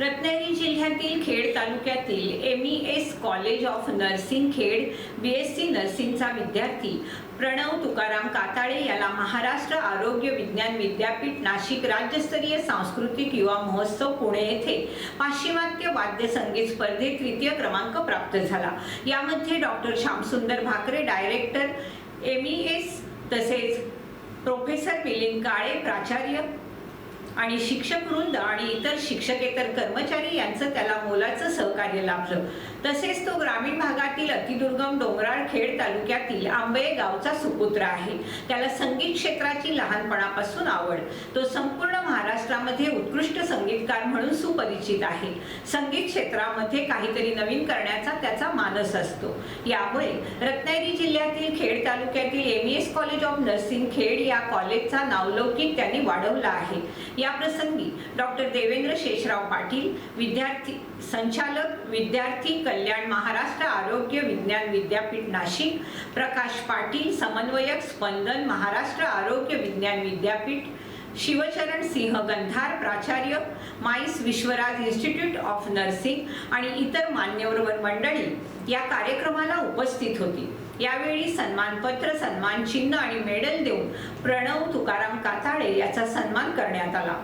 रत्नागिरी जिल्ह्यातील खेड तालुक्यातील M E S college of nursing Khed B S C नर्सिंगचा विद्यार्थी प्रणव तुकाराम काताळे याला महाराष्ट्र आरोग्य विज्ञान विद्यापीठ नाशिक राज्यस्तरीय सांस्कृतिक युवा महोत्सव पुणे येथे पाश्चिमात्य वाद्य संगीत स्पर्धेत तृतीय क्रमांक प्राप्त झाला. यामध्ये doctor Shyamsundar Bhakare director M E S तसेच प्रोफेसर मिलिंद काळे प्राचार्य आणि शिक्षक वृंद आणि इतर शिक्षकेतर कर्मचारी यांचं त्याला मोलाचं सहकार्य लाभलं. तसेच तो ग्रामीण भागातील अतिदुर्गम डोंगराळ खेड तालुक्यातील आंबे गावचा सुपुत्र आहे. त्याला संगीत क्षेत्राची लहानपणापासून आवड. तो संपूर्ण महाराष्ट्रामध्ये उत्कृष्ट संगीतकार म्हणून सुपरिचित आहे. संगीत क्षेत्रामध्ये काहीतरी नवीन करण्याचा त्याचा मानस असतो. यामुळे रत्नागिरी जिल्ह्यातील खेड तालुक्यातील M S college of nursing Khed या कॉलेजचा नावलौकिक त्यांनी वाढवला आहे. या प्रसंगी डॉक्टर देवेंद्र शेषराव पाटील विद्यार्थी संचालक विद्यार्थी कल्याण महाराष्ट्र आरोग्य विज्ञान विद्यापीठ नाशिक प्रकाश पाटील समन्वयक स्पंदन महाराष्ट्र आरोग्य विज्ञान विद्यापीठ शिवचरण सिंह गंधार प्राचार्य माईस विश्वराज इन्स्टिट्यूट ऑफ नर्सिंग आणि इतर मान्यवर मंडळी या कार्यक्रमाला उपस्थित होती. यावेळी सन्मानपत्र सन्मान चिन्ह आणि मेडल देऊन प्रणव तुकाराम काताळे याचा सन्मान करण्यात आला.